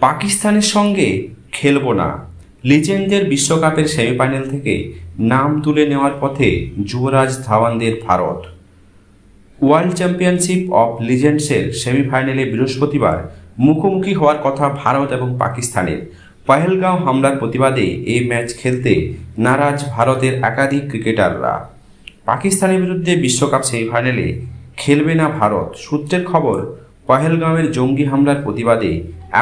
পাকিস্তানের সঙ্গে খেলব না। লিজেন্ডদের বিশ্বকাপের সেমিফাইনাল থেকে নাম তুলে নেওয়ার পথে যুবরাজ ধাওয়ানদের ভারত ওয়ার্ল্ড চ্যাম্পিয়নশিপ অফ লিজেন্ডসের সেমিফাইনালে বৃহস্পতিবার মুখোমুখি হওয়ার কথা ভারত এবং পাকিস্তানের। পহেলগাঁও হামলার প্রতিবাদে এই ম্যাচ খেলতে নারাজ ভারতের একাধিক ক্রিকেটাররা। পাকিস্তানের বিরুদ্ধে বিশ্বকাপ সেমিফাইনালে খেলবে না ভারত। সূত্রের খবর, পহেলগাঁওয়ের জঙ্গি হামলার প্রতিবাদে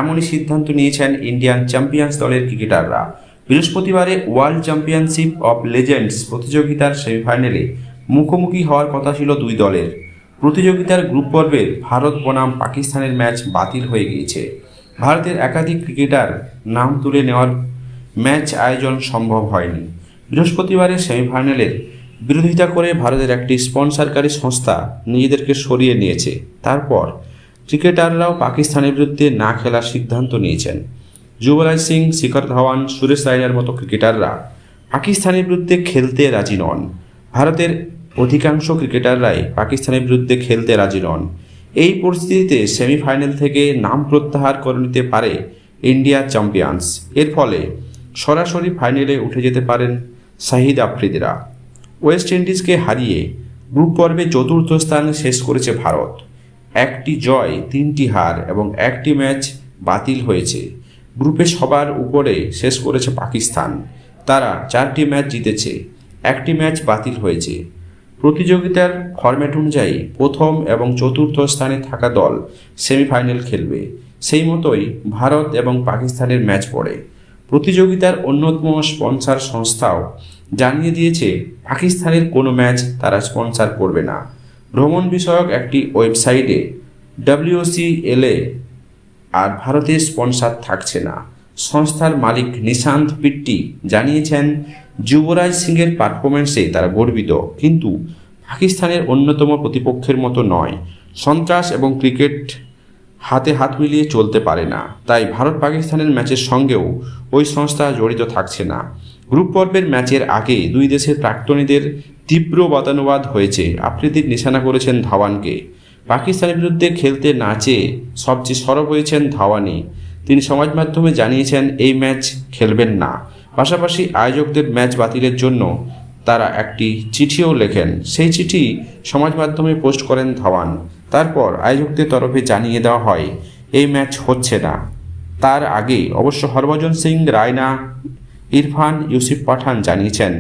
এমনই সিদ্ধান্ত নিয়েছেন ইন্ডিয়ান চ্যাম্পিয়ন্স দলের ক্রিকেটাররা। বৃহস্পতিবারে ওয়ার্ল্ড চ্যাম্পিয়নশিপ অব লেজেন্ডস প্রতিযোগিতার সেমিফাইনালে মুখোমুখি হওয়ার কথা ছিল দুই দলের। প্রতিযোগিতার গ্রুপ পর্বের ভারত বনাম পাকিস্তানের ম্যাচ বাতিল হয়ে গিয়েছে। ভারতের একাধিক ক্রিকেটার নাম তুলে নেওয়ার ম্যাচ আয়োজন সম্ভব হয়নি। বৃহস্পতিবারের সেমিফাইনালের বিরোধিতা করে ভারতের একটি স্পন্সরকারী সংস্থা নিজেদেরকে সরিয়ে নিয়েছে। তারপর ক্রিকেটাররাও পাকিস্তানের বিরুদ্ধে না খেলার সিদ্ধান্ত নিয়েছেন। যুবরাজ সিং, শিখর ধাওয়ান, সুরেশ রায়নার মতো ক্রিকেটাররা পাকিস্তানের বিরুদ্ধে খেলতে রাজি নন। ভারতের অধিকাংশ ক্রিকেটাররাই পাকিস্তানের বিরুদ্ধে খেলতে রাজি নন। এই পরিস্থিতিতে সেমিফাইনাল থেকে নাম প্রত্যাহার করে নিতে পারে ইন্ডিয়া চ্যাম্পিয়ন্স। এর ফলে সরাসরি ফাইনালে উঠে যেতে পারেন শাহিদ আফ্রিদিরা। ওয়েস্ট ইন্ডিজকে হারিয়ে গ্রুপ পর্বে চতুর্থ স্থান শেষ করেছে ভারত। একটি জয়, তিনটি হার এবং একটি ম্যাচ বাতিল হয়েছে। গ্রুপে সবার উপরে শেষ করেছে পাকিস্তান। তারা চারটি ম্যাচ জিতেছে, একটি ম্যাচ বাতিল হয়েছে। প্রতিযোগিতার ফরম্যাট অনুযায়ী প্রথম এবং চতুর্থ স্থানে থাকা দল সেমিফাইনাল খেলবে। সেই মতোই ভারত এবং পাকিস্তানের ম্যাচ পড়ে। প্রতিযোগিতার অন্যতম স্পন্সার সংস্থাও জানিয়ে দিয়েছে, পাকিস্তানের কোনো ম্যাচ তারা স্পন্সর করবে না। ভ্রমণ বিষয়ক একটি ওয়েবসাইটে ডাব্লিউসিএলএ আর ভারতের স্পন্সার থাকছে না। সংস্থার মালিক নিশান্ত পিট্টি জানিয়েছেন, যুবরাজ সিংয়ের পারফরমেন্সে তারা গর্বিত, কিন্তু পাকিস্তানের অন্যতম প্রতিপক্ষের মতো নয়। সন্ত্রাস এবং ক্রিকেট হাতে হাত মিলিয়ে চলতে পারে না। তাই ভারত পাকিস্তানের ম্যাচের সঙ্গেও ওই সংস্থা জড়িত থাকছে না। গ্রুপ পর্বের ম্যাচের আগে দুই দেশের প্রাক্তনীদের তীব্র বাতানুবাদ হয়েছে, আফ্রিদির নিশানা করেছেন ধাওয়ানকে। পাকিস্তানের বিরুদ্ধে খেলতে না চেয়ে সবচেয়ে সরব হয়েছেন ধাওয়ানি তিনি সমাজ মাধ্যমে জানিয়েছেন, এই ম্যাচ খেলবেন না। পাশাপাশি আয়োজকদের ম্যাচ বাতিলের জন্য তারা একটি চিঠিও লেখেন। সেই চিঠি সমাজ মাধ্যমে পোস্ট করেন ধাওয়ান। তারপর আয়োজকদের তরফে জানিয়ে দেওয়া হয়, এই ম্যাচ হচ্ছে না। তার আগে অবশ্য হরভজন সিং, রায়না ইরফান ইউসুফ পাঠান জানিয়েছেন,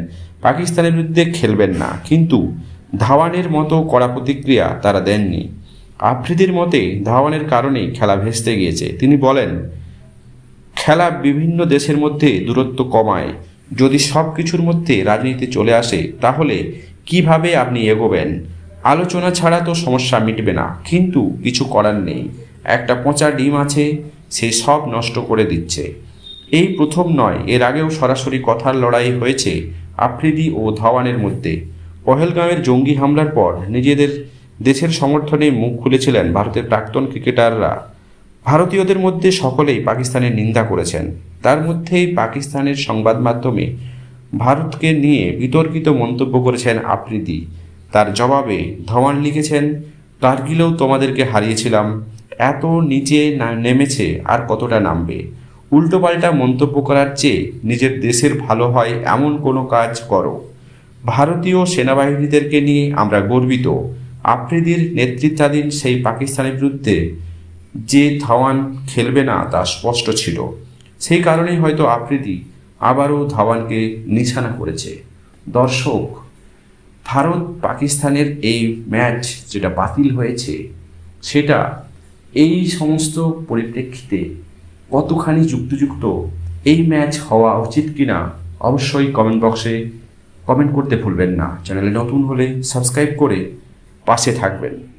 পাকিস্তানের বিরুদ্ধে খেলবেন না, কিন্তু ধাওয়ানের মতো কড়া প্রতিক্রিয়া তারা দেননি। আফ্রিদির মতে ধাওয়ানের কারণেই খেলা ভেস্তে গিয়েছে। তিনি বলেন, খেলা বিভিন্ন দেশের মধ্যে দূরত্ব কমায়। যদি সব কিছুর মধ্যে রাজনীতি চলে আসে, তাহলে কীভাবে আপনি এগোবেন? আলোচনা ছাড়া তো সমস্যা মিটবে না, কিন্তু কিছু করার নেই। একটা পচা ডিম আছে, সে সব নষ্ট করে দিচ্ছে। এই প্রথম নয়, এর আগেও সরাসরি কথার লড়াই হয়েছে আফ্রিদি ও ধাওয়ানের মধ্যে। পহেলগাঁওয়ের জঙ্গি হামলার পর নিজেদের দেশের সমর্থনে মুখ খুলেছিলেন ভারতের প্রাক্তন ক্রিকেটাররা। ভারতীয়দের মধ্যে সকলেই পাকিস্তানের নিন্দা করেছেন। তার মধ্যেই পাকিস্তানের সংবাদ মাধ্যমে ভারতকে নিয়ে বিতর্কিত মন্তব্য করেছেন আফ্রিদি। তার জবাবে ধওয়ান লিখেছেন, কার্গিলেও তোমাদেরকে হারিয়েছিলাম। এত নিচে নেমেছে আর কতটা নামবে? উল্টোপাল্টা মন্তব্য করার চেয়ে নিজের দেশের ভালো হয় এমন কোনো কাজ করো। ভারতীয় সেনাবাহিনীদেরকে নিয়ে আমরা গর্বিত। আফ্রিদির নেতৃত্বাধীন সেই পাকিস্তানের বিরুদ্ধে যে ধাওয়ান খেলবে না তা স্পষ্ট ছিল। সেই কারণেই হয়তো আফ্রিদি আবারও ধাওয়ানকে নিশানা করেছে। দর্শক, ভারত পাকিস্তানের এই ম্যাচ যেটা বাতিল হয়েছে, সেটা এই সমস্ত পরিপ্রেক্ষিতে কতখানি যুক্তিযুক্ত? এই ম্যাচ হওয়া উচিত কিনা? অবশ্যই কমেন্ট বক্সে কমেন্ট করতে ভুলবেন না। চ্যানেলে নতুন হলে সাবস্ক্রাইব করে পাশে থাকবেন।